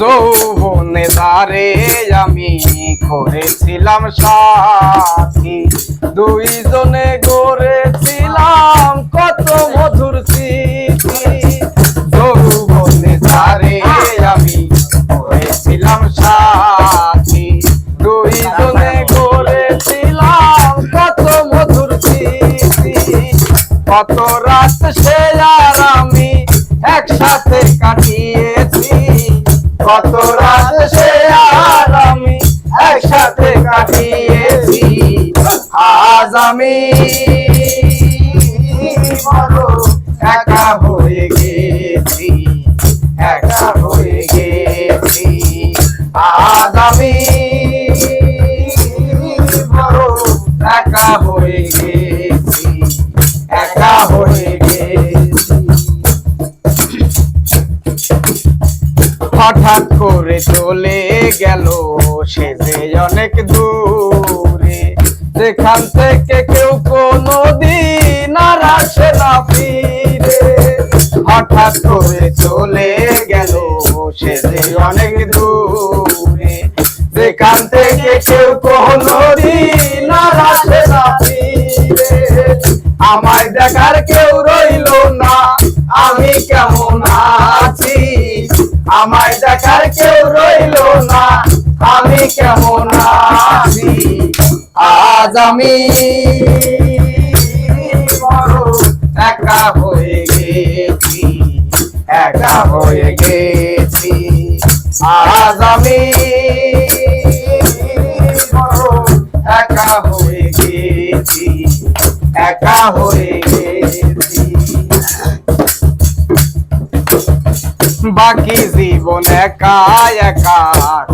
যৌবনে দারে আমি করেছিলাম সাথী। দুইজনে গড়েছিলাম কত মধুর স্মৃতি। যৌবনে আমি করেছিলাম সাথী। দুইজনে কত মধুর স্মৃতি। কত রাত সে আর কত রাত সে আর আমি একসাথে কাটিয়েছি। আজ আমি বড় একা হয়ে গেছি হঠাৎ করে চলে গেল সে যে অনেক দূরে। যেখান থেকে কেউ কোনো দিন আর আসে না ফিরে। হঠাৎ করে চলে গেল সে যে অনেক দূরে। যেখান থেকে কেউ কোনো দিন আর আসে না ফিরে। আমায় দেখার কেউ আমায় দেখার কেউ রইল না। আমি কেমন আছি? আজ আমি একা হয়ে গেছি, একা হয়ে গেছি। আজ আমি একা হয়ে গেছি, একা হয়ে গেছি। বাকি জীবন একা একা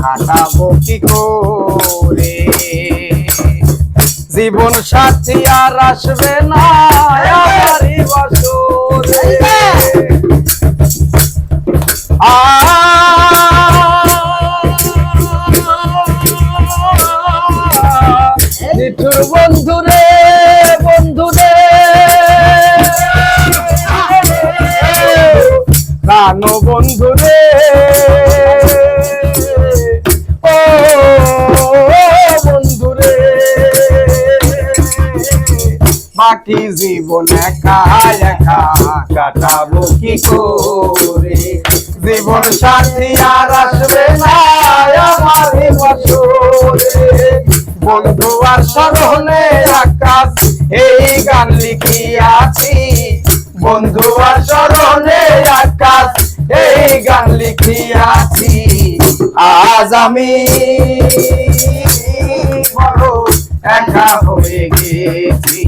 কাটাবো কি করে? জীবন সাথী আর আসবে না বাকি জীবন একা একা কাটাবো কি করে? জীবন সাথী আর আসবে না আমার বছরে। বন্ধু আর স্মরণে আকাশ, এই গান লিখিয়াছি। বন্ধু আর স্মরণে আকাশ, এই গান লিখিয়াছি। আজ আমি বড় একা হয়ে গেছি।